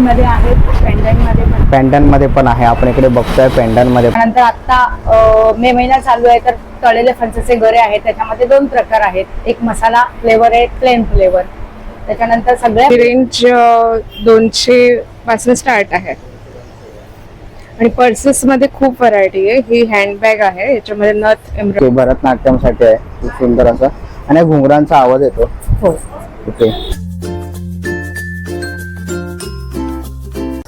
मध्ये आहेत पेंडंटमध्ये पण. पण आहे. आपण इकडे बघतोय पॅन्डनमध्ये. त्यानंतर आता मे महिना चालू आहे तर तळलेले फणसाचे गरे आहेत. त्याच्यामध्ये दोन प्रकार आहेत. एक मसाला फ्लेवर आहे प्लेन फ्लेवर त्याच्यानंतर सगळ्या रेंज दोनशे पासून स्टार्ट आहे. आणि पर्सेस मध्ये खूप व्हरायटी आहे. ही हँडबॅग आहे. याच्यामध्ये नथ ते एम्ब्रॉयडरी भरतनाट्यमसाठी आहे. खूप सुंदर असा. आणि घुंगरांचा आवाज येतो. हो. ओके.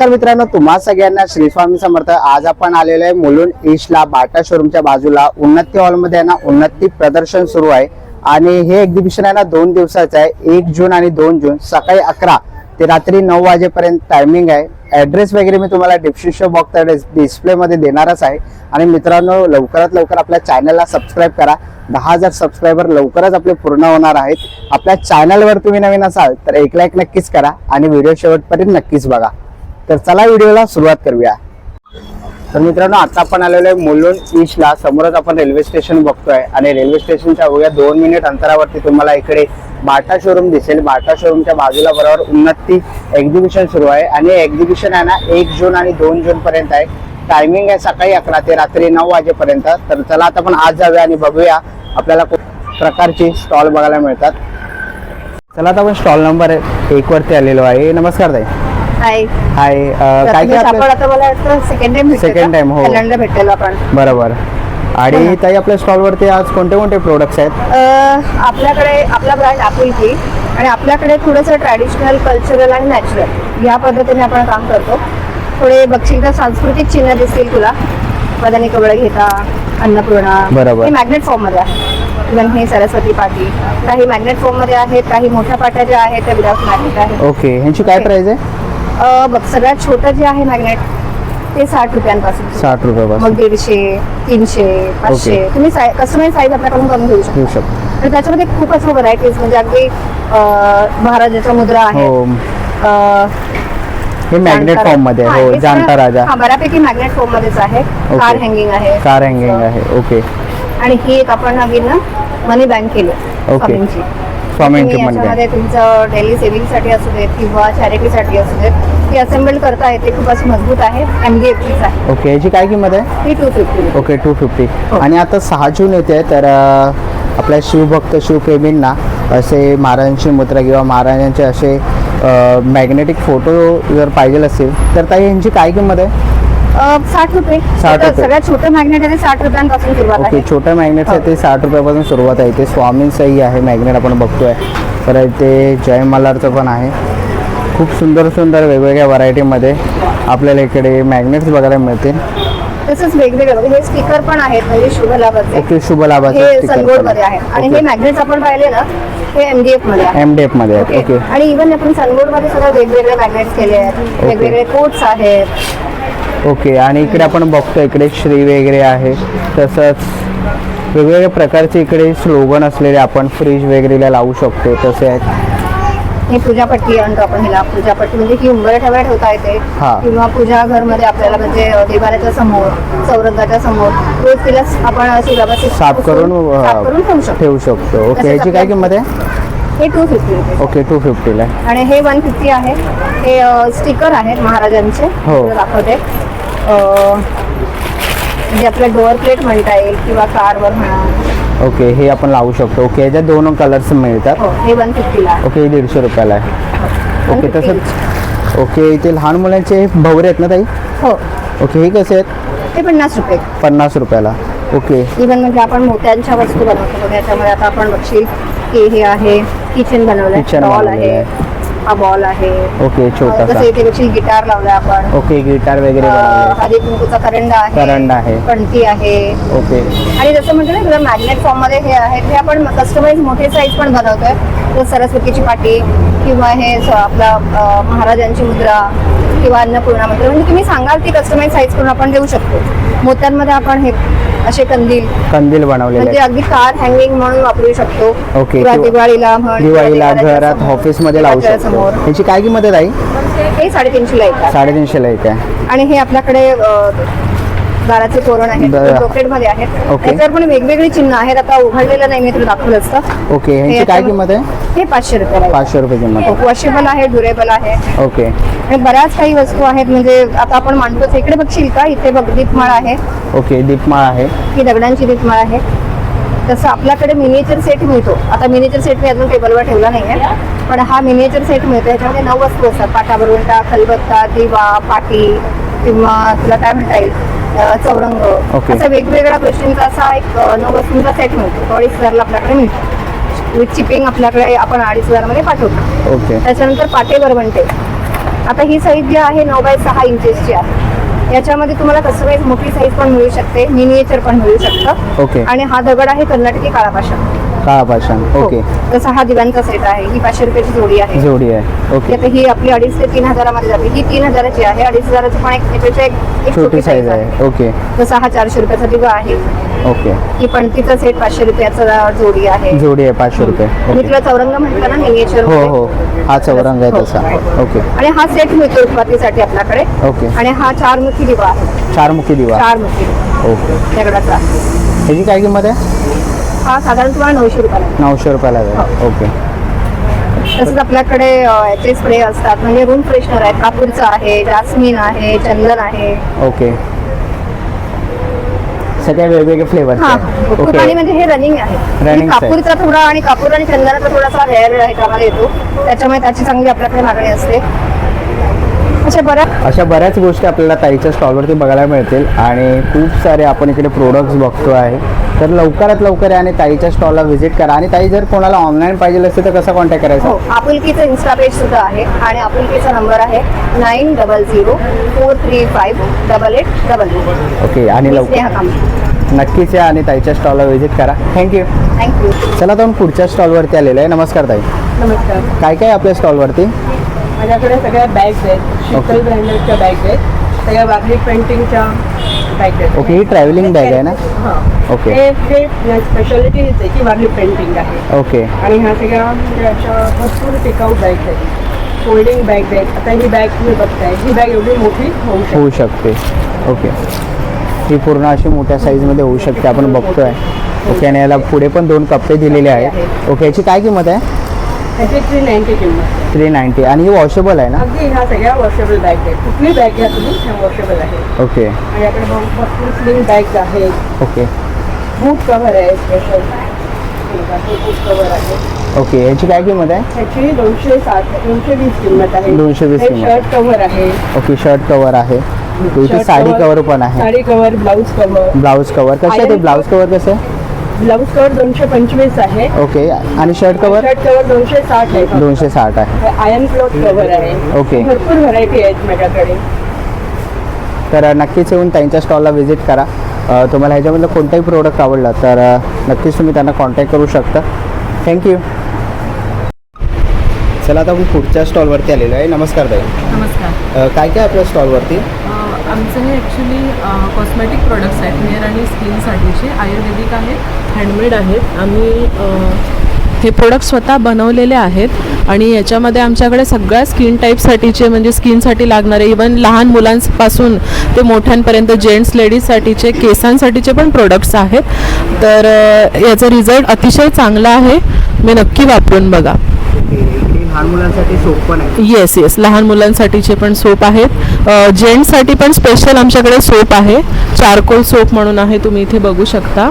नमस्कार मित्रांनो तुम्हा सगळ्यांना श्री स्वामी समर्थ. आज आपण आलेलो आहे मुलुंड ईस्टला बाटा शोरूमच्या बाजूला. उन्नती हॉलमध्ये ना उन्नती प्रदर्शन सुरू आहे. आणि हे एक्झिबिशन आहे ना दोन दिवसाचं आहे. एक जून आणि दोन जून सकाळी अकरा ते रात्री नऊ वाजेपर्यंत टायमिंग आहे. ऍड्रेस वगैरे मी तुम्हाला डिस्क्रिप्शन बॉक्स डिस्प्लेमध्ये देणारच आहे. आणि मित्रांनो लवकरात लवकर आपल्या चॅनलला सबस्क्राईब करा. दहा हजार सबस्क्रायबर लवकरच आपले पूर्ण होणार आहेत. आपल्या चॅनलवर तुम्ही नवीन असाल तर एक लाईक नक्कीच करा. आणि व्हिडिओ शेवटपर्यंत नक्कीच बघा. तर चला व्हिडिओला सुरुवात करूया. तर मित्रांनो आता आपण आलेलो आहे मुलुंड ईस्टला समोरच आपण रेल्वे स्टेशन बघतोय. आणि रेल्वे स्टेशनच्या अवघ्या दोन मिनिट अंतरावरती तुम्हाला इकडे बाटा शोरूम दिसेल. बाटा शोरूमच्या बाजूला बरोबर उन्नती एक्झिबिशन सुरू आहे. आणि एक्झिबिशन आहे ना एक जून आणि दोन जून पर्यंत आहे. टायमिंग आहे सकाळी अकरा ते रात्री नऊ वाजेपर्यंत. तर चला आता आपण आज जाऊया आणि बघूया आपल्याला प्रकारची प्रकारचे स्टॉल बघायला मिळतात. चला आता आपण स्टॉल नंबर एक वरती आलेलो आहे. नमस्कार ताई. हाय हाय अं, काय काय आपलं आता मला सेकंड टाइम Second time, हो. पहिल्यांदा भेटलेलो आपण. बरोबर. आणि ताई आपल्या स्टॉल वरती आज कोणते कोणते प्रोडक्ट्स आहेत? आपल्याकडे आपला ब्रँड आपुलकी आणि आपल्याकडे थोडंसं ट्रॅडिशनल कल्चरल आणि नॅचरल या पद्धतीने आपण काम करतो. थोडे बघशील तर सांस्कृतिक चिन्ह दिसतील तुला. बदानी कवळ घेता अन्नपूर्णा. बरोबर. हे मॅग्नेट फॉर्ममध्ये आहे. इव्हन हे सरस्वती पाटी. काही मॅग्नेट फॉर्ममध्ये आहेत काही मोठ्या पाट्या ज्या आहेत त्या विदाउट मॅग्नेट आहेत. ओके. ह्यांची काय. प्राइस आहे? बघ सगळ्यात छोटं जे आहे मॅग्नेट ते साठ रुपयांपासून. साठ रुपयापासून. मग दीडशे तीनशे पाचशे Okay. तुम्ही कस्टमाइज साईज आपल्याकडून करून घेऊ शकता. घेऊ शकतो. आणि त्याच्यामध्ये खूप असं व्हरायटीज म्हणजे अगदी अं, महाराजाच्या मुद्रा आहे हो. हे मॅग्नेट फॉर्ममध्ये आहे. हो जाणता राजा. बऱ्यापैकी मॅग्नेट फॉर्म मध्येच आहे कार हँगिंग आहे. कार हँगिंग आहे. ओके. आणि ही एक आपण नवीन ना मनी बँक केली. स्वामींची. Bank. याच्यामध्ये तुमचं डेली सेव्हिंगसाठी असू देत किंवा चॅरिटीसाठी असू देत ती असेंबल करता येते खूप अशी मजबूत आहे एमडीएफचीच आहे. ओके याची काय किंमत आहे? ही two fifty okay two fifty. आणि आता सहा जून येते तर आपल्या शिवभक्त शिवप्रेमींना असे महाराजांची मुद्रा किंवा महाराजांचे असे मॅग्नेटिक फोटो जर पाहिजे असतील तर ताई यांची काय किंमत आहे? साठ रुपये. साठ रुपये. सगळ्यात छोटं मॅग्नेट आहे ते साठ रुपयांपासून सुरुवात ओके आहे. छोट्या मॅग्नेट्स आहे ते साठ रुपयापासून सुरुवात आहे. ते स्वामींचंही आहे मॅग्नेट आपण बघतोय. परत ते जय मल्हारचं पण आहे. खूप सुंदर सुंदर वेगवेगळ्या व्हरायटीमध्ये आपल्याला इकडे मॅग्नेट्स बघायला मिळतील. तसंच वेगवेगळे. हे स्टिकर पण आहेत म्हणजे शुभ लाभाचे. ओके शुभ लाभाचं हे sticker सनगोल्ड पण मध्ये आहे आणि हे ओके. मॅग्नेट्स आपण पाहिले ना हे एमडीएफमध्ये आहे एम डी मध्ये आहेत. ओके. आणि इव्हन आपण सनगोल्डमध्ये सुद्धा वेगवेगळे मॅग्नेट्स केले आहेत. वेगवेगळे कोट्स आहेत. ओके आणि इकडे आपण बघतो इकडे श्री वगैरे आहे. तसंच वेगवेगळ्या प्रकारचे इकडे स्लोगन असलेले आपण फ्रीज वगैरेला लावू शकतो तसे आहेत. हे पूजापट्टी आणतो आपण हिला. पूजापट्टी म्हणजे ही उंबर ठेवायला ठेवता येते. हा. किंवा पूजा घरमध्ये आपल्याला म्हणजे देवाऱ्याच्या समोर चौरंगाच्या समोर रोज तिला आपण अशी व्यवस्थित साफ करून साफ करून ठेवू शकतो. ठेवू शकतो. ओके तसंच ह्याची काय आपल्या- किंमत आहे? हे two fifty rupees okay two फिफ्टीला आणि हे वन फिफ्टी आहे. हे स्टिकर आहेत महाराजांचे. हो. तुला दाखवते. अ, म्हणजे आपलं डोअर प्लेट म्हणता येईल किंवा कारवर म्हणा. ओके हे आपण लावू शकतो. ओके ह्याच्यात दोन कलर्स मिळतात. हो हे वन फिफ्टीला आहे. ओके हे दीडशे रुपयाला आहे. ओके 150. तसंच ओके इथे लहान मुलांचे भवरे आहेत ना ताई? हो. ओके हे कसे आहेत? हे पन्नास रुपये. पन्नास रुपयाला. ओके. इव्हन म्हणजे आपण मोत्यांच्या वस्तू बनवतो. बघा याच्यामध्ये आता आपण बघशील की हे आहे. किचन बनवलंय. Kitchen डॉल बनवलेलं आहे हा बॉल आहे. ओके छोटासा. इथे बघशील गिटार लावलाय आपण. ओके गिटार वगैरे बनवले हळदी कुंकूचा करंडा आहे करंडा आहे. पणती आहे. ओके आणि जसं म्हणजे ना तुला मॅग्नेट फॉर्ममध्ये हे आहे ते आपण कस्टमाइज मोठे साईज पण बनवतोय. सरस्वतीची पाटी किंवा हे आपला महाराजांची मुद्रा किंवा अन्नपूर्णा मुद्रा. म्हणजे तुम्ही सांगाल ती कस्टमाइज साईज करून आपण देऊ शकतो. मोत्यांमध्ये आपण हे असे कंदील. कंदील बनवलेले म्हणजे आहेत. अगदी कार हँगिंग म्हणून वापरू शकतो. ओके, किंवा किंवा दिवाळीला म्हण दिवाळीला किंवा घरात समोर, ऑफिसमध्ये लावू शकतो. समोर. ह्याची काय किंमत आहे ताई? हे साडेतीनशे ला येतात साडेतीनशेला आहे. आणि हे आपल्याकडे अं, दाराचे तोरण आहेत. बरं. मध्ये आहेत. ओके. त्याच्यावर पण वेगवेगळी चिन्ह आहेत. आता उघडलेलं नाही मी तुला दाखवलं असतं ओके ह्यांची काय किंमत आहे? हे पाचशे रुपये पाचशे रुपये किंमत. आहे वॉशेबल आहे ड्युरेबल आहे. ओके. आणि बऱ्याच काही वस्तू आहेत म्हणजे आता आपण मांडतोच. इकडे बघशील का? इथे बघ दीपमाळ आहे. ओके दीपमाळ आहे. ही दगडांची दीपमाळ आहे. तसं आपल्याकडे मिनिएचर सेट मिळतो. आता मिनिएचर सेट मी अजून टेबलवर ठेवला नाहीये. पण हा मिनिएचर सेट मिळतो. याच्यामध्ये नऊ वस्तू असतात. पाटा बरुंटा खलबत्ता दिवा पाटी किंवा तुला काय म्हणता येईल? चौरंग. असा वेगवेगळ्या गोष्टींचा असा एक नऊ वस्तूंचा सेट मिळतो. तो अडीच हजारला आपल्याकडे मिळतो. विथ चिपिंग आपल्याकडे आपण अडीच हजारमध्ये पाठवतो. ओके त्याच्यानंतर पाटे वरवंटे. आता ही साईज जी आहे नऊ बाय सहा इंचेसची आहे. याच्यामध्ये तुम्हाला कस्टमाइज मोठी साईज पण मिळू शकते मिनिएचर पण मिळू शकतं. ओके आणि हा दगड आहे कर्नाटकी काळा पाषाण काळा पाषाण ओके तसा हा दिव्यांचा सेट आहे ही पाचशे रुपयाची जोडी आहे. जोडी आहे. ओके आता ही आपली अडीच ते तीन हजारामध्ये जाते. ही तीन हजाराची आहे. अडीच हजाराची पण एक त्याच्यापेक्षा एक- एक छोटी साईज size आहे. ओके तसा हा चारशे रुपयाचा दिवा आहे. ओके. ही पणतीचा सेट पाचशे रुपयाचा जोडी आहे. जोडी आहे पाचशे रुपये. मी तुला चौरंग म्हटलं ना मिनिएचर हो हो. हा चौरंग आहे तसा. ओके. आणि हा सेट मिळतो उत्पत्तीसाठी आपल्याकडे. ओके. आणि हा चार मुखी दिवा आहे. चारमुखी दिवा. चार मुखी ओके. दगडाचा. ह्याची काय किंमत आहे? हा साधारण तुम्हाला नऊशे रुपयाला. नऊशे रुपयाला आहे ओके. तसंच आपल्याकडे याचे स्प्रे असतात. म्हणजे रूम फ्रेशनर आहे कापूरचा आहे जास्मिन आहे चंदन आहे. ओके. सगळे वेगवेगळे फ्लेवर हा खूप आणि ओके म्हणजे हे रनिंग आहे. म्हणजे आहे. कापूरचा थोडा आणि कापूर आणि चंदनाचा थोडासा हेअर ह्याच्यामध्ये येतो. त्याच्यामुळे त्याची चांगली आपल्याकडे मागणी असते. अशा बऱ्याच अशा बऱ्याच गोष्टी आपल्याला ताईच्या स्टॉलवरती बघायला मिळतील आणि खूप सारे आपण इकडे प्रोडक्ट्स बघतो आहे. तर लवकरात लवकर आणि ताईच्या स्टॉलला व्हिजिट करा. आणि ताई जर कोणाला ऑनलाईन पाहिजे असेल तर कसा कॉन्टॅक्ट करायचा? हो आपुलकीचं इन्स्टा पेज सुद्धा आहे आणि आपुलकीचा नंबर आहे nine double zero four three five double eight double okay आणि लवकर नक्कीच या आणि ताईच्या स्टॉलला व्हिजिट करा. थँक्यू थँक्यू चला आपण पुढच्या स्टॉलवरती आलेलो आहे. नमस्कार ताई. नमस्कार. काय काय आहे आपल्या स्टॉलवरती माझ्याकडे सगळ्या बॅग्स आहेत. शीतल ब्रँडेडच्या बॅग्स आहेत. सगळ्या वारली पेंटिंगच्या बॅग्स आहेत. ओके ही ट्रॅव्हलिंग बॅग आहे ना? हां. ओके हे हे स्पेशालिटी हीच आहे की वारली पेंटिंग आहे. ओके आणि ह्या सगळ्या म्हणजे अशा भरपूर टिकाऊ बॅग्स आहेत. फोल्डिंग बॅग्स आहेत. आता ही बॅग तुम्ही बघताय. ही बॅग एवढी मोठी होऊ शकते. होऊ शकते. ओके ही पूर्ण अशी मोठ्या साईजमध्ये होऊ शकते. आपण बघतोय. ओके आणि याला पुढे पण दोन कप्पे दिलेले आहेत. ओके याची काय किंमत आहे? थ्री नाईन्टी किंमत. थ्री नाईन्टी आणि ही वॉशेबल आहे ना? अगदी ह्या सगळ्या वॉशेबल बॅग आहेत. कुठली बॅग घ्या तुम्ही ह्या वॉशेबल आहे. ओके. भर- भरपूर स्लिंग बॅग्स आहेत. ओके. बूट कव्हर आहे स्पेशल बूट कव्हर आहे. ओके याची काय किंमत आहे? ह्याची दोनशे साठ दोनशे वीस किंमत आहे. 220 हे किंमत. शर्ट कव्हर आहे. ओके शर्ट कवर आहे. इथे साडी cover- कवर पण आहे. Sari cover blouse cover blouse cover कसं आहे ते ब्लाऊज कवर कसं आहे? ब्लाऊज कव्हर दोनशे पंचवीस आहे. ओके आणि शर्ट कवर शर्ट कव्हर दोनशे साठ आहे दोनशे साठ आहे. आयर्न क्लॉथ कव्हर आहे. ओके. भरपूर व्हरायटी आहेत माझ्याकडे. तर नक्कीच येऊन त्यांच्या स्टॉलला व्हिजिट करा. तुम्हाला ह्याच्यामधलं कोणताही प्रोडक्ट आवडलं तर नक्कीच तुम्ही त्यांना कॉन्टॅक्ट करू शकता. थँक्यू चला आता आपण पुढच्या स्टॉलवरती आलेलो आहे. नमस्कार ताई. नमस्कार. काय काय आपल्या स्टॉलवरती आमचं हे ॲक्च्युली कॉस्मेटिक प्रोडक्ट्स आहेत. हेअर आणि स्किनसाठीचे आयुर्वेदिक आहेत हँडमेड आहेत. आम्ही हे प्रोडक्ट स्वतः बनवलेले आहेत. आणि याच्यामध्ये आमच्याकडे सगळ्या स्किन टाईपसाठीचे म्हणजे स्किनसाठी लागणारे इवन लहान मुलांपासून ते मोठ्यांपर्यंत जेंट्स लेडीजसाठीचे केसांसाठीचे पण प्रोडक्ट्स आहेत. तर याचा रिझल्ट अतिशय चांगला आहे. मी नक्की वापरून बघा. लहान मुलांसाठी सोप पण आहे. येस येस लहान मुलांसाठीचे पण सोप आहेत. जेंट्ससाठी पण स्पेशल आमच्याकडे सोप आहे. चारकोल सोप म्हणून आहे तुम्ही इथे बघू शकता.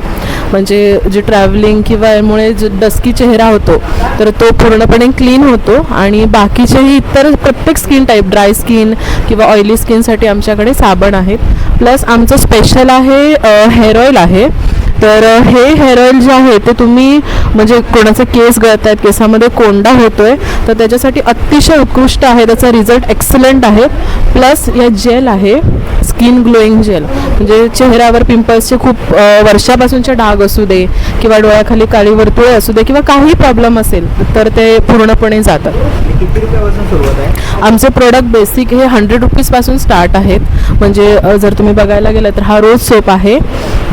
म्हणजे जे ट्रॅव्हलिंग किंवा यामुळे जो डस्की चेहरा होतो तर तो पूर्णपणे क्लीन होतो. आणि बाकीचेही इतर प्रत्येक स्किन टाईप ड्राय स्किन किंवा ऑइली स्किनसाठी आमच्याकडे साबण आहेत. प्लस आमचं स्पेशल आहे हेअर ऑइल आहे. तर हे हेअर ऑइल जे आहे ते तुम्ही म्हणजे कोणाचे केस गळत आहेत केसामध्ये कोंडा होतो आहे तर त्याच्यासाठी अतिशय उत्कृष्ट आहे. त्याचा रिझल्ट एक्सलंट आहे. प्लस या जेल आहे. स्किन ग्लोईंग जेल म्हणजे चेहऱ्यावर पिंपल्सचे खूप वर्षापासूनचे डाग असू दे किंवा डोळ्याखाली काळी वर्तुळे असू दे किंवा काही प्रॉब्लेम असेल तर ते पूर्णपणे जातात. आमचे प्रोडक्ट बेसिक हे हंड्रेड रुपीजपासून स्टार्ट आहेत. म्हणजे जर तुम्ही बघायला गेलं तर हा रोज सोप आहे.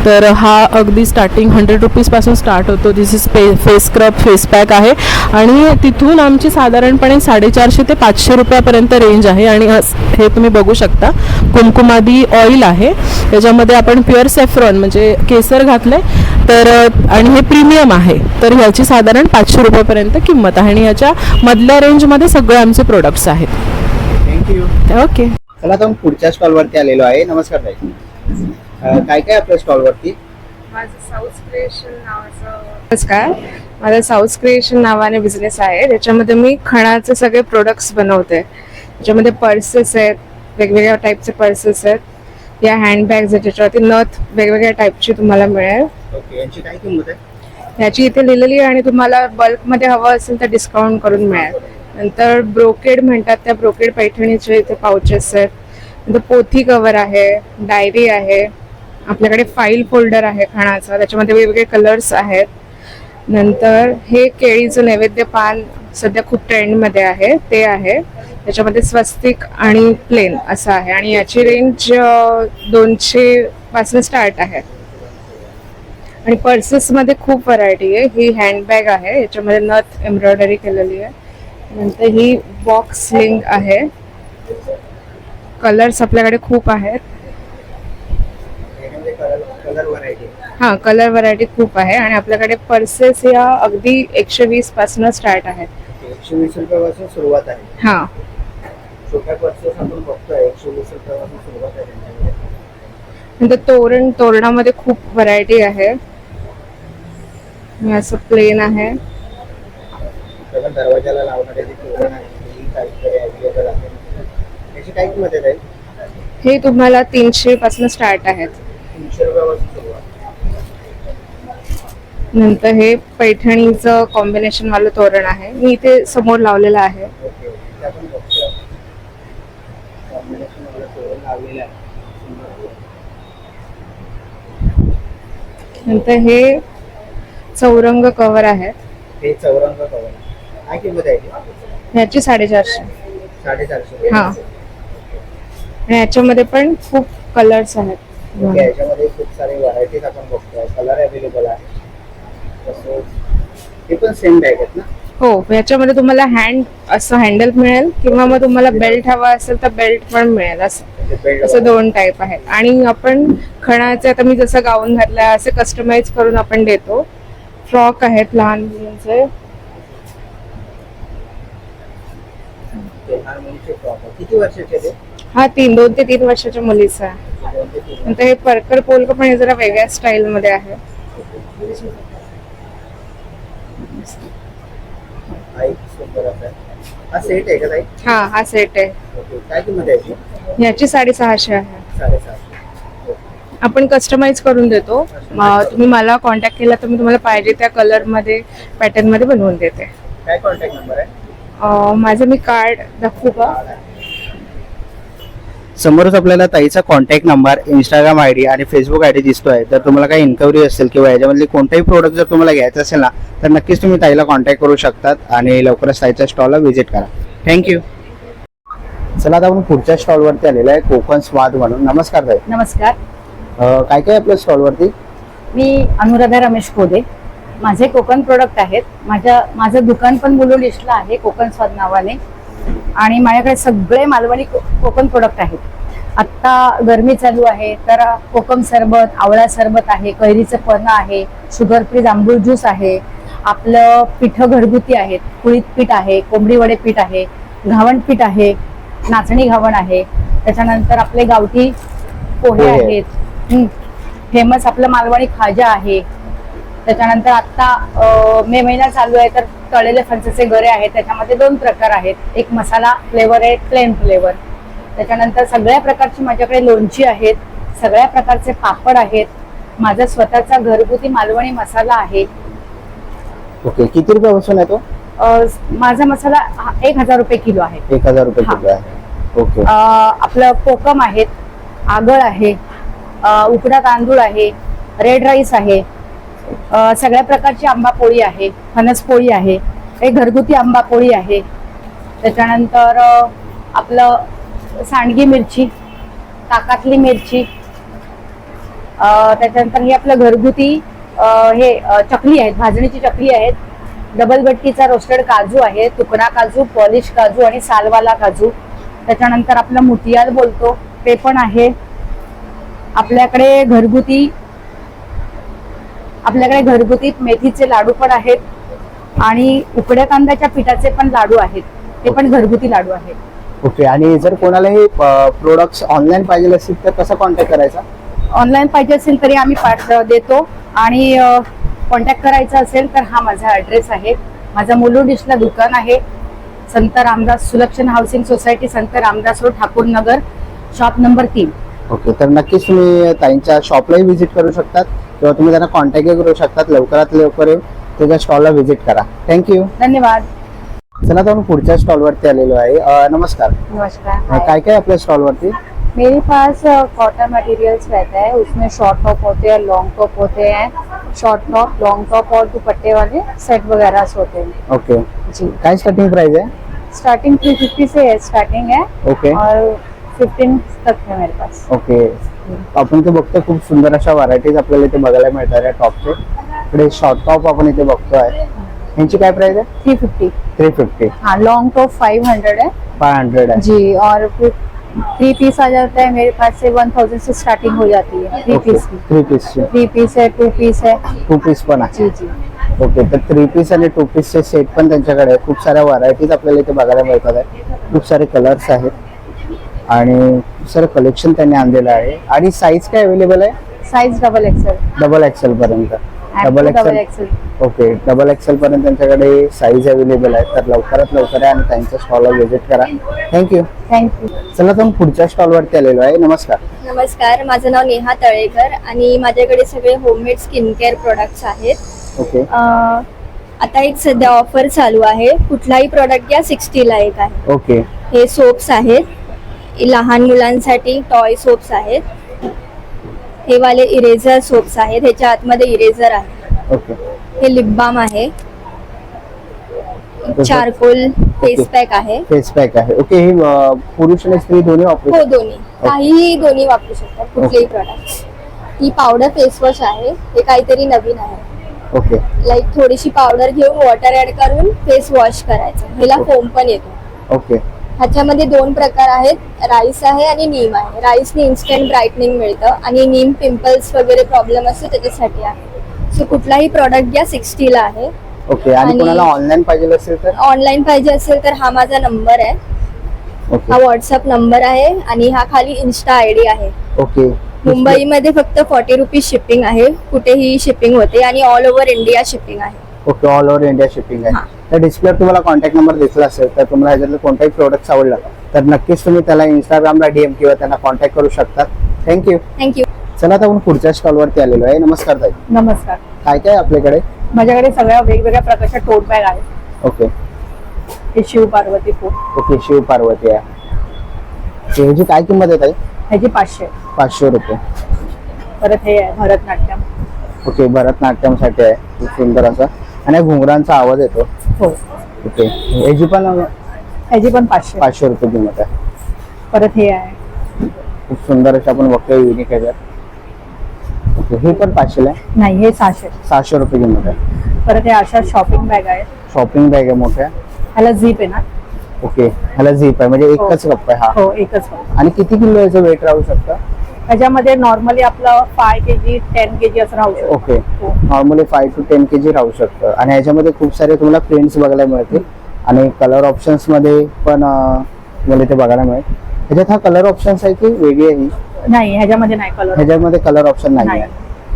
तर हा अगदी स्टार्टिंग हंड्रेड रुपीजपासून स्टार्ट होतो. This is pay face scrub face pack आहे. आणि तिथून आमची साधारणपणे साडेचारशे ते पाचशे रुपयापर्यंत रेंज आहे. आणि हे तुम्ही बघू शकता. कुमकुमादी आधी ऑइल आहे. याच्यामध्ये आपण प्युअर सेफ्रॉन म्हणजे केसर घातलंय. तर आणि हे प्रीमियम आहे. तर ह्याची साधारण पाचशे रुपयापर्यंत किंमत आहे. आणि ह्याच्या मधल्या रेंजमध्ये सगळे आमचे प्रोडक्ट्स आहेत. थँक्यू ओके चला आता आपण पुढच्या स्टॉलवरती आलेलो आहे. नमस्कार ताई. काय काय आपल्या स्टॉलवरती माझं साऊथ क्रिएशन नावाचं नमस्कार माझं साऊथ क्रिएशन नावाने बिझनेस आहे. त्याच्यामध्ये मी खणाचे सगळे प्रोडक्ट्स बनवते. त्याच्यामध्ये पर्सेस आहेत वेगवेगळ्या टाईपचे पर्सेस आहेत. या हँडबॅग्स आहेत ज्याच्यावरती नथ वेगवेगळ्या टाईपची तुम्हाला मिळेल. ओके यांची काय किंमत आहे? याची इथे लिहिलेली आहे आणि तुम्हाला बल्कमध्ये हवं असेल तर डिस्काउंट करून मिळेल. नंतर ब्रोकेड म्हणतात त्या ब्रोकेड पैठणीचे इथे पाउचेस आहेत. नंतर पोथी कवर आहे डायरी आहे. आपल्याकडे फाईल फोल्डर आहे खाणाचा त्याच्यामध्ये वेगवेगळे कलर्स आहेत. नंतर हे केळीचं नैवेद्य पान सध्या खूप ट्रेंडमध्ये आहे ते आहे. त्याच्यामध्ये स्वस्तिक आणि प्लेन असं आहे. आणि याची रेंज दोनशे पासून स्टार्ट आहे. आणि पर्सेसमध्ये खूप व्हरायटी आहे. ही हँडबॅग आहे. याच्यामध्ये नथ एम्ब्रॉयडरी केलेली आहे. नंतर ही बॉक्स लिंक आहे. कलर्स आपल्याकडे खूप आहेत. हा कलर व्हरायटी खूप आहे आणि आपल्याकडे पर्सेस या अगदी एकशे वीसपासून स्टार्ट आहेत एकशे वीस रुपयापासून सुरुवात आहे. हा. छोट्या पर्सेस आपण बघतोय एकशे वीस रुपयापासून सुरुवात आहे. त्यांच्याकडे नंतर तोरण तोरणामध्ये खूप व्हरायटी आहे. हे असं प्लेन आहे. आपण दरवाजाला लावणारे जे तोरण आहे तेही काहीतरी अवेलेबल आहे. याची काय किंमत आहे ताई? हे तुम्हाला तीनशे पासून स्टार्ट आहेत. तीनशे रुपयापासून सुरुवात. नंतर हे पैठणीचं कॉम्बिनेशन वालं तोरण आहे. मी इथे समोर लावलेलं आहे. नंतर हे चौरंग कवर आहे. हे चौरंग कवर काय किंमत आहे याची? ह्याची साडेचारशे. साडेचारशे हा. आणि याच्यामध्ये पण खूप कलर्स आहेत. याच्यामध्ये खूप सारे व्हरायटीज आपण बघतोय. कलर अवेलेबल आहे. तसंच हे पण सेम बॅग आहेत ना? हो याच्यामध्ये तुम्हाला हँड असं हँडल मिळेल किंवा मग तुम्हाला बेल्ट हवा असेल तर बेल्ट पण मिळेल असं. म्हणजे belt असं दोन टाईप आहेत. आणि आपण खणाचे आता मी जसं गाऊन घातलाय असे कस्टमाइज करून आपण देतो. फ्रॉक आहेत लहान मुलांचे. ते लहान मुलीचे फ्रॉक आहे. किती वर्षाचे ते हा? तीन दोन ते तीन वर्षाच्या मुलीचा आहे. दोन ते तीन. नंतर हे परकर पोलक पण हे जरा वेगळ्या स्टाईल मध्ये आहे. एक सुंदर असा आहे. हा सेट आहे का ताई? हा हा सेट आहे. ओके काय किंमत आहे याची? साडेसहाशे आहे. आपण कस्टमाइज करून देतो. म- तुम्ही मला कॉन्टॅक्ट केला तर मी तुम्हाला पाहिजे त्या कलरमध्ये पॅटर्नमध्ये बनवून देते. काय कॉन्टॅक्ट नंबर आहे? अं, माझं मी कार्ड दाखवू का? समोरच आपल्याला ताईचा contact number Instagram I D आणि फेसबुक आय डी दिसतोय. तर तुम्हाला काही इन्क्वायरी असेल किंवा याच्यामधले कोणताही प्रोडक्ट जर तुम्हाला घ्यायचं असेल ना तर नक्कीच तुम्ही ताईला कॉन्टॅक्ट करू शकतात आणि लवकरच ताईच्या स्टॉलला व्हिजिट करा. थँक्यू चला आता आपण पुढच्या स्टॉलवरती आलेलो आहे कोकण स्वाद म्हणून. नमस्कार ताई. नमस्कार. अं, काय काय आपल्या स्टॉलवरती मी अनुराधा रमेश कोदे. माझे कोकण प्रोडक्ट आहेत. माझ्या माझं दुकान पण मुलुंड इथलं आहे कोकण स्वाद नावाने. आणि माझ्याकडे सगळे मालवणी कोकण प्रोडक्ट आहेत. आत्ता गरमी चालू आहे तर कोकम सरबत आवळा सरबत आहे कैरीचं पन्ह आहे शुगर फ्री जांभूळ ज्यूस आहे आपलं पिठं घरगुती आहेत कुळीत पीठ आहे कोंबडी वडे पीठ आहे घावण पीठ आहे नाचणी घावण आहे त्याच्यानंतर आपले गावठी पोहे. आहेत. फेमस आपलं मालवणी खाजा आहे. त्याच्यानंतर आता अं, मे महिना चालू आहे तर तळलेले फणसाचे गरे आहेत त्याच्यामध्ये दोन प्रकार आहेत. एक मसाला फ्लेवर आहे प्लेन फ्लेवर त्याच्यानंतर सगळ्या प्रकारची माझ्याकडे लोणची आहेत सगळ्या प्रकारचे पापड आहेत. माझा स्वतःचा घरगुती मालवणी मसाला आहे. ओके किती रुपयापासून आहे तो? माझा मसाला एक हजार रुपये किलो आहे. एक हजार रुपये. किलो आहे. ओके. आपलं कोकम आहेत आगळ आहे उकडा तांदूळ आहे रेड राईस आहे सगळ्या प्रकारची आंबा पोळी आहे फणस पोळी आहे एक घरगुती आंबा पोळी आहे. त्याच्यानंतर आपलं सांडगी मिरची ताकातली मिरची त्याच्यानंतर हे आपलं घरगुती हे चकली आहेत भाजणीची चकली आहेत. डबल गट्टीचा रोस्टेड काजू आहे तुकडा काजू पॉलिश काजू आणि सालवाला काजू. त्याच्यानंतर आपलं मुतियाल बोलतो ते पण आहे. आपल्याकडे घरगुती आपल्याकडे घरगुती मेथीचे लाडू पण आहेत आणि उकड्या कांद्याच्या पिठाचे पण लाडू आहेत. ते पण घरगुती लाडू आहेत. ओके आणि जर कोणाला हे प्रोडक्ट्स ऑनलाईन पाहिजे असतील तर कसं कॉन्टॅक्ट करायचा? ऑनलाईन पाहिजे असेल तरी आम्ही देतो. आणि कॉन्टॅक्ट करायचा असेल तर हा माझा ॲड्रेस आहे. माझं मुलुंड दुकान आहे. संत Ramdas Sulakshan housing society Sant Ramdas road Thakur Nagar shop number तीन. ओके तर नक्कीच तुम्ही ताईंच्या शॉपलाही व्हिजिट करू शकतात. किंवा तुम्ही त्यांना कॉन्टॅक्टही करू शकतात. लवकरात लवकर त्याच्या स्टॉलला व्हिजिट करा. थँक्यू धन्यवाद. चला तर पुढच्या स्टॉलवरती आलेलो आहे. नमस्कार. नमस्कार. काय काय आपल्या स्टॉलवरती मेरे पास कॉटन मटेरियल्स रहता है. उसमें शॉर्ट टॉप होते हैं लॉन्ग टॉप होते हैं. शॉर्ट टॉप लॉन्ग टॉप और दुपट्टे वाले सेट वगैरह होते हैं। ओके जी। काय स्टार्टिंग प्राइस आहे स्टार्टिंग थ्री फिफ्टी से है स्टार्टिंग है। ओके और फिफ्टीन तक है मेरे पास। ओके आपण इथे बघतो खूप सुंदर अशा व्हरायटीज आपल्याला इथे बघायला मिळतात या टॉपचे इकडे शॉर्ट टॉप आपण इथे बघतोय. यांची काय प्राइस आहे? थ्री फिफ्टी थ्री फिफ्टी हाँ लॉन्ग टॉप फाइव हंड्रेड है फाय हंड्रेड आहे. जी और थ्री पीस आ जाता है मेरे पास से वन थाउजेंड से स्टार्टिंग हो जाती है. थ्री पीस की. थ्री पीसची थ्री पीस है टू पीस है. टू पीस पण आहे. जी जी. ओके तर थ्री पीस आणि टू पीसचे सेट पण त्यांच्याकडे आहे. खूप साऱ्या व्हरायटीज आपल्याला इथे बघायला मिळतात. आहे खूप सारे कलर्स आहेत. आणि सारं कलेक्शन त्यांनी आणलेलं आहे. आणि साईज काय अवेलेबल आहे? Size double XL double XL पर्यंत. Double double XL XL okay double XL पर्यंत त्यांच्याकडे साईज अवेलेबल आहे. तर लवकरात लवकर आहे आणि त्यांच्या स्टॉलला व्हिजिट करा. थँक्यू थैंक यू चला तर मग पुढच्या स्टॉलवरती आलेलो आहे. नमस्कार. नमस्कार. माझं नाव नेहा तळेकर आणि माझ्याकडे सगळे होममेड स्किन केअर प्रोडक्ट्स आहेत ओके आता एक सध्या ऑफर चालू आहे. कुठलाही प्रॉडक्ट घ्या सिक्स्टीला एक आहे. ओके हे सोप्स आहेत. लहान मुलांसाठी टॉय सोप्स आहेत. हे वाले इरेझर सोप्स आहेत. ह्याच्या आतमध्ये इरेझर आहे. ओके हे लिप बाम आहे. चारकोल फेस पॅक आहे. फेस पॅक आहे. ओके ही अं, पुरुष आणि स्त्री दोन्ही हो वापरू दोन्ही. काहीही दोन्ही वापरू शकतात कुठलेही प्रॉडक्ट ही पावडर फेस वॉश आहे. हे काहीतरी नवीन आहे. ओके लाईक थोडीशी पावडर घेऊन वॉटर ऍड करून फेस वॉश करायचं. ह्याला फोम पण येतो. ओके ह्याच्यामध्ये दोन प्रकार आहेत. राईस आहे आणि नीम आहे. राईसने इन्स्टंट ब्राईटनिंग मिळतं आणि नीम पिंपल्स वगैरे प्रॉब्लेम असतो त्याच्यासाठी आहे. सो कुठलाही प्रॉडक्ट घ्या सिक्स्टीला आहे. ओके आणि कोणाला ऑनलाईन पाहिजे असेल तर? ऑनलाईन पाहिजे असेल तर हा माझा नंबर आहे. हा व्हॉट्सअप नंबर आहे आणि हा खाली इन्स्टा आय डी आहे. ओके मुंबईमध्ये फक्त फॉर्टी रुपीज शिपिंग आहे. कुठेही शिपिंग होते आणि ऑल ओव्हर इंडिया शिपिंग आहे. Okay all over India shipping. आहे. तर डिस्प्ले तुम्हाला कॉन्टॅक्ट नंबर दिसला असेल तर तुम्हाला ह्याच्यातलं कोणताही प्रोडक्ट आवडला तर नक्कीच तुम्ही त्याला इंस्टाग्रामला डीएम किंवा त्यांना कॉन्टॅक्ट करू शकता. थँक्यू थँक्यू चला आता आपण पुढच्या स्टॉलवरती आलेलो आहे. नमस्कार ताई. नमस्कार. काय काय आहे आपल्याकडे? माझ्याकडे सगळ्या वेगवेगळ्या प्रकारच्या टोट बॅग आहेत. ओके हे शिव पार्वती ओके शिव पार्वती आहे. ह्याची काय किंमत आहे ताई? ह्याची पाचशे. पाचशे रुपये. परत हे आहे भरतनाट्यम. ओके भरतनाट्यमसाठी आहे. खूप सुंदर असा. आणि घुंगरांचा आवाज येतो. हो. ओके. ह्याची पण ह्याची पण पाचशे. पाचशे रुपये किंमत आहे. परत हे आहे. खूप सुंदर अशी आपण बघतोय युनिक ह्याच्यात ओके हे पण पाचशे आहे? नाही हे सहाशे. सहाशे रुपये किंमत आहे. परत हे अशा शॉपिंग बॅग आहेत. शॉपिंग बॅग आहे मोठ्या. ह्याला झीप आहे ना? ओके ह्याला झीप आहे. म्हणजे एकच कप आहे हा. हो एकच. आणि किती किलो याचं वेट राहू शकतं? ह्याच्यामध्ये नॉर्मली आपलं फाय के जी टेन के जी असं राहू शकतो. Okay. Normally five to ten K G राहू शकतं. आणि ह्याच्यामध्ये खूप सारे तुम्हाला प्रिंट्स बघायला मिळतील. आणि कलर ऑप्शन्समध्ये पण तुम्हाला इथे बघायला मिळेल. ह्याच्यात हा कलर ऑप्शन्स आहे की वेगळी आहे ही? नाही ह्याच्यामध्ये नाही कलर ह्याच्यामध्ये कलर ऑप्शन नाही नाही. आहे.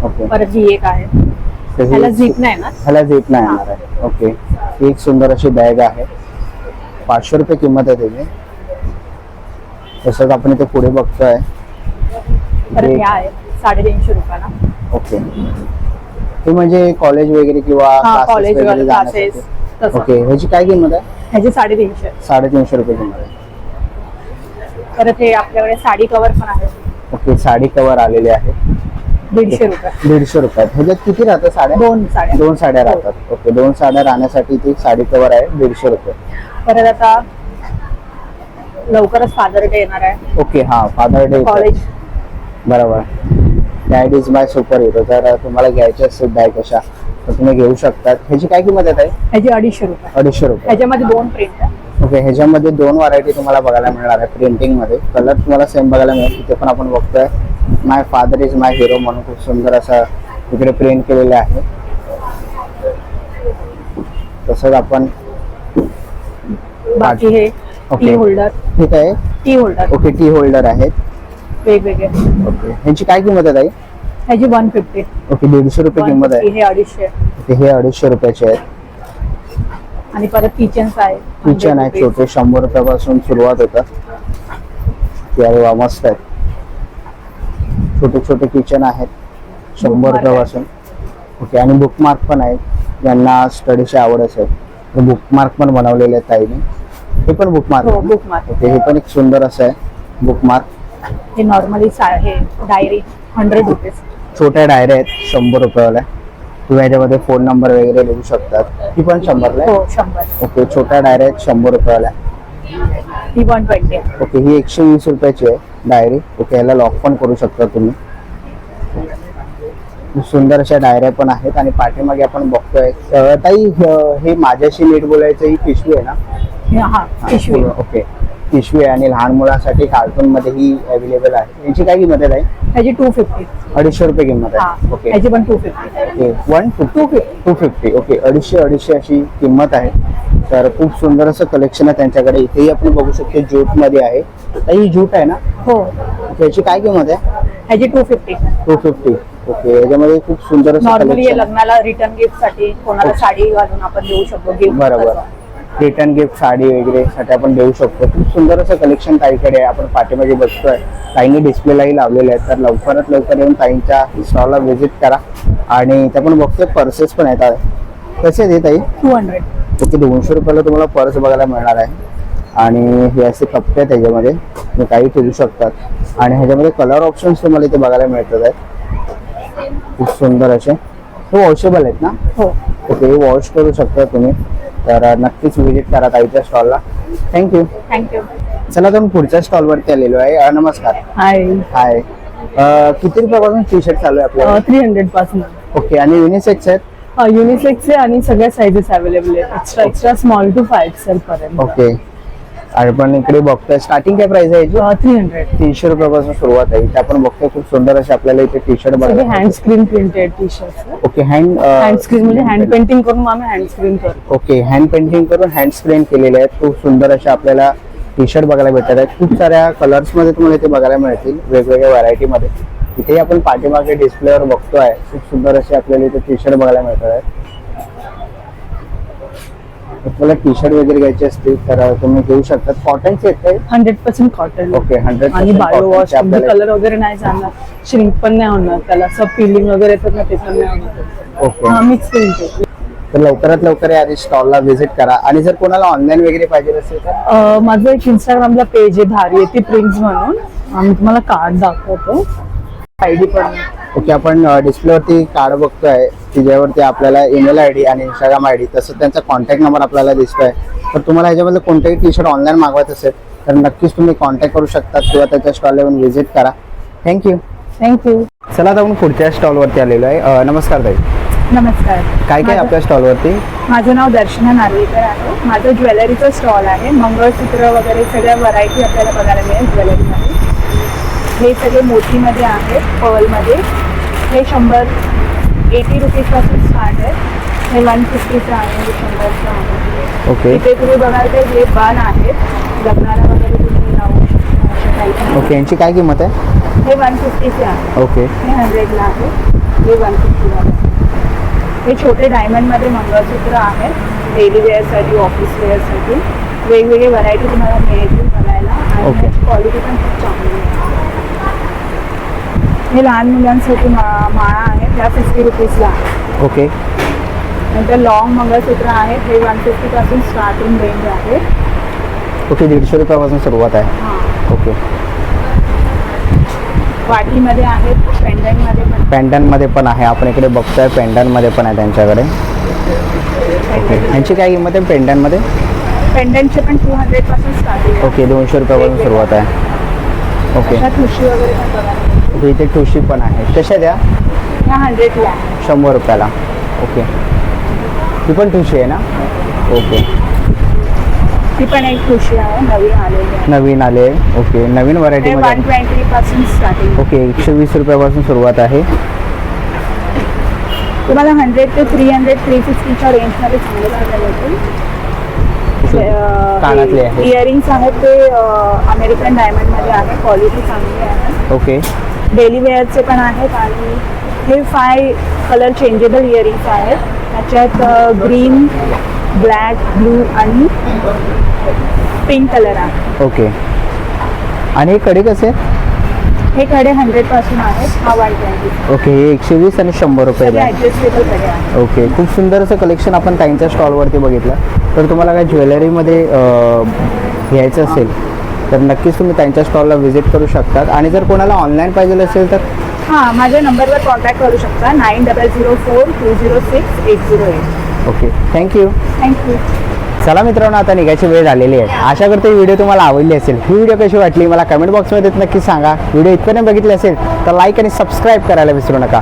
ओके परत ही एक आहे. तर ही- ह्याला झीप नाही ना? ह्याला झीप नाही येणार आहे. ओके ही एक सुंदर अशी बॅग आहे. पाचशे रुपये किंमत आहे त्याची. तसंच आपण इथे पुढे बघतोय. परत इथे- ह्या आहेत साडेतीनशे रुपयाला. ओके. हे म्हणजे कॉलेज वगैरे किंवा हा classes कॉलेज वगैरे क्लासेस जाण्यासाठी. तसं. ओके. ह्याची काय किंमत आहे? ह्याची साडेतीनशे. साडेतीनशे रुपये किंमत आहे. परत हे आपल्याकडे साडी कव्हर पण आहे. ओके साडी कवर आलेली आहे. दीडशे रुपये. दीडशे रुपयात ह्याच्यात किती राहतात साड्या? दोन साड्या. दोन साड्या राहतात. ओके दोन साड्या राहण्यासाठी ती साडी कवर आहे दीडशे रुपये. परत आता लवकरच फादर डे येणार आहे. ओके हा फादर डे कॉलेज बरोबर. That is my super hero जर तुम्हाला घ्यायचे असेल बॅग अशा तर तुम्ही घेऊ शकतात. ह्याची काय किंमत आहे? ह्याची अडीचशे रुपये. अडीचशे रुपये. ह्याच्यामध्ये दोन प्रिंट आहे. ओके ह्याच्यामध्ये दोन व्हरायटी तुम्हाला बघायला मिळणार आहे प्रिंटिंगमध्ये. कलर तुम्हाला सेम बघायला मिळेल. इथे पण आपण बघतोय my father is my hero म्हणून खूप सुंदर असं इकडे प्रिंट केलेले आहे. तसंच आपण बाकी हे ओके. टी होल्डर ठीक आहे. Tea holder okay tea holder आहेत. वेगवेगळे. ओके. ह्यांची काय किंमत आहे ताई? ह्याची वन फिफ्टी ओके दीडशे रुपये किंमत आहे. हे अडीचशे. ओके हे अडीचशे रुपयाचे आहेत. आणि परत किचन्स आहे किचन आहे छोटे शंभर रुपयापासून सुरुवात होतात. ते अरे वा मस्त आहेत. छोटे छोटे किचन आहेत. शंभर Bookmark आहे. रुपयापासून. ओके आणि बुकमार्क पण आहेत. ज्यांना स्टडीची आवड असेल तर बुकमार्क पण बनवलेले आहेत ताईने. हे पण बुकमार्क हो बुकमार्क ओके हे पण एक सुंदर असं आहे. बुकमार्क हे नॉर्मली हे डायरी हंड्रेड रुपीज छोट्या डायऱ्या आहेत शंभर रुपयावाल्या तुम्ही याच्यामध्ये फोन नंबर वगैरे लिहू शकतात. ही पण शंभरला हो शंभर. ओके छोट्या डायऱ्या आहेत शंभर रुपयावाल्या ही वन ट्वेंटी ओके ही एकशे वीस रुपयाची आहे डायरी ओके याला लॉक पण करू शकता तुम्ही. सुंदर अशा डायऱ्या पण आहेत आणि पाठीमागे आपण बघतोय. ताई हे माझ्याशी नीट बोलायचं ही पिशवी आहे ना? हा पिशवी. ओके. पिशवी आहे आणि लहान मुलांसाठी कार्टून मध्ये ही अवेलेबल आहे. याची काय किंमत आहे ताई? ह्याची टू फिफ्टी अडीचशे रुपये किंमत आहे. ओके ह्याची पण two fifty okay one two fifty two fifty okay अडीचशे अडीचशे अशी किंमत आहे. तर खूप सुंदर असं कलेक्शन आहे त्यांच्याकडे. इथेही आपण बघू शकतो ज्यूटमध्ये आहे ही ज्यूट आहे ना? हो. त्याची काय किंमत आहे? ह्याची two fifty two fifty okay याच्यामध्ये खूप सुंदर असं नॉर्मली. लग्नाला रिटर्न गिफ्टसाठी कोणाला साडी घालून आपण देऊ शकतो गिफ्ट बरोबर. रिटर्न गिफ्ट साडी वगैरे साठी आपण देऊ शकतो. खूप सुंदर असं कलेक्शन ताईकडे आहे. आपण पाठीमध्ये बघतोय. ताईने डिस्प्लेलाही लावलेले आहेत. तर लवकरात लवकर येऊन ताईंच्या स्टॉलला व्हिजिट करा. आणि त्या पण बघतोय पर्सेस पण आहेत. कसे आहेत ताई? टू हंड्रेड ओके दोनशे रुपयाला तुम्हाला पर्स बघायला मिळणार आहे. आणि हे असे कप्पे आहेत त्याच्यामध्ये. तुम्ही काही ठेवू शकतात. आणि ह्याच्यामध्ये कलर ऑप्शन्स तुम्हाला इथे बघायला मिळतात आहेत. खूप सुंदर असे. हे वॉशेबल आहेत ना? हो. ओके वॉश करू शकता तुम्ही. तर नक्कीच व्हिजिट करा ताईच्या स्टॉलला थँक्यू थँक्यू चला तर पुढच्या स्टॉलवरती आलेलो आहे. अ, नमस्कार. हाय हाय अ, किती रुपयापासून टी शर्ट चालू आहे आपल्याला थ्री हंड्रेडपासून. ओके आणि युनिसेक्स आहेत? युनिसेक्सचे आणि सगळ्या साईजेस अवेलेबल आहेत. Extra extra small to five XL पर्यंत. ओके आणि पण इकडे बघतोय स्टार्टिंग काय प्राइस आहे थ्री हंड्रेड तीनशे रुपयापासून सुरुवात आहे. इथे आपण बघतोय खूप सुंदर असे आपल्याला इथे टी शर्ट बघायला hand screen printed T shirt okay hand hand screen म्हणजे हँड पेंटिंग करून आम्ही हँड स्क्रीन करतो. ओके हँड पेंटिंग करून हँड स्क्रीन केलेले आहेत. खूप सुंदर असे आपल्याला टी शर्ट बघायला भेटत आहेत खूप साऱ्या कलर्समध्ये तुम्हाला इथे बघायला मिळतील वेगवेगळ्या व्हरायटी मध्ये. इथे आपण पाठीमागे डिस्प्लेवर बघतोय. खूप सुंदर असे आपल्याला इथे टी शर्ट बघायला मिळतात. तुम्हाला टी शर्ट वगैरे घ्यायचे असतील तर तुम्ही घेऊ शकता कॉटनचे आहेत hundred percent cotton okay hundred आणि बायो वॉश कलर वगैरे नाही जाणार. श्रिंक पण नाही होणार. त्याला सब फिलिंग वगैरे तर नाही ते पण नाही होणार. ओके मिक्स तर लवकरात लवकर या स्टॉलला व्हिजिट करा. आणि जर कोणाला ऑनलाईन वगैरे पाहिजे असेल तर? माझं एक इंस्टाग्रामला पेज आहे धारी येते प्रिंट्स म्हणून. आम्ही तुम्हाला कार्ड दाखवतो. आयडी पण ओके आपण डिस्प्लेवरती कार्ड बघतोय. त्याच्यावरती आपल्याला ईमेल आय डी आणि इंस्टाग्राम आय डी तसं त्यांचा कॉन्टॅक्ट नंबर आपल्याला दिसतोय. तर तुम्हाला ह्याच्यामध्ये कोणतेही टी शर्ट ऑनलाईन मागवायचं असेल तर नक्कीच तुम्ही कॉन्टॅक्ट करू शकता किंवा त्याच्या स्टॉलला येऊन व्हिजिट करा. थँक्यू थँक्यू चला आता आपण पुढच्या स्टॉलवरती आलेलो आहे. अं, नमस्कार ताई. नमस्कार. काय काय माझं- आपल्या स्टॉलवरती माझं नाव दर्शना नार्वेकर आहे. माझं ज्वेलरीचं स्टॉल आहे. मंगळसूत्र वगैरे सगळ्या व्हरायटी आपल्याला बघायला मिळेल ज्वेलरीमध्ये. हे सगळे मोतीमध्ये आहेत पर्लमध्ये. हे शंभर एटी रुपीजपासून स्टार्ट आहे. हे वन फिफ्टीचं आहे हे शंभरचं आहे. ओके इथे तुम्ही बघाल तर हे बाण आहेत लग्नाला वगैरे तुम्ही लावू शकता ओके यांची काय किंमत आहे? हे वन फिफ्टीचे आहे. ओके हे हंड्रेडला आहे. हे वन फिफ्टीला आहे. हे छोटे डायमंडमध्ये मंगळसूत्र आहेत डेली वेअरसाठी ऑफिस वेअरसाठी वेगवेगळे व्हरायटी तुम्हाला मिळतील बघायला. आणि क्वालिटी पण खूप चांगली आहे. हे लहान मुलांसाठी मा माळा आहेत त्या फिफ्टी रुपीजला आहे ओके. नंतर लॉंग मंगळसूत्र आहेत हे वन फिफ्टीपासून स्टार्टिंग रेंज आहे. ओके दीडशे रुपयापासून सुरुवात आहे. हां. ओके. वाटीमध्ये आहेत पेंडंटमध्ये पण. पॅन्टनमध्ये पण आहे. आपण इकडे बघतोय पेंडनमध्ये पण आहे त्यांच्याकडे. यांची काय किंमत आहे पेंडनमध्ये पेंडंटचे पण टू हंड्रेडपासून स्टार्टिंग आहे. ओके दोनशे रुपयापासून सुरुवात आहे. ओके. ठुशी वगैरे पण. ओके इथे ठुशी पण आहे. कशा द्या? ह्या हंड्रेडला आहे शंभर रुपयाला. ओके. ही पण ठुशी आहे ना? ओके. ती पण एक खुशी आहे नवीन आलेली आहे. नवीन आले. ओके. नवीन व्हरायटी ते वनमध्ये ट्वेंटी पासून स्टार्टिंग ओके. एकशे वीस रुपयापासून सुरुवात आहे. तुम्हाला हंड्रेड ते थ्री हंड्रेड थ्री फिफ्टीच्या रेंजमध्ये चांगले चांगले कानातले मिळतील आहे. इयरिंग्स आहेत. ते अमेरिकन डायमंडमध्ये आहे क्वालिटी चांगली आहे. ओके. डेली वेअरचे पण आहेत आणि हे फाय कलर चेंजेबल इयरिंग्स आहेत. त्याच्यात ग्रीन ब्लॅक ब्लू आणि पिंक कलर आहे. ओके. आणि हे कडे कसे हे कडे हंड्रेडपासून आहेत. हा ट्वेंटी ओके हे एकशे वीस आणि शंभर आहे. ॲडजस्टेबलकडे आहे ओके खूप सुंदर असं कलेक्शन आपण त्यांच्या स्टॉलवरती बघितलं. तर तुम्हाला काय ज्वेलरीमध्ये घ्यायचं असेल तर नक्कीच तुम्ही त्यांच्या स्टॉलला व्हिजिट करू शकतात. आणि जर कोणाला ऑनलाईन पाहिजे असेल तर? हां माझ्या नंबरवर कॉन्टॅक्ट करू शकता. Nine double zero four two zero six eight zero eight okay thank you thank you चला मित्रांनो आता निघायची वेळ झालेली आहे. आशा करते ही व्हिडिओ तुम्हाला आवडली असेल. ही व्हिडिओ कशी वाटली मला कमेंट बॉक्समध्ये नक्की सांगा. व्हिडिओ इथपर्यंत बघितली असेल तर लाईक आणि सबस्क्राईब करायला विसरू नका.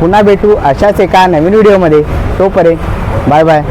पुन्हा भेटू अशाच एका नवीन व्हिडिओमध्ये. तोपर्यंत बाय बाय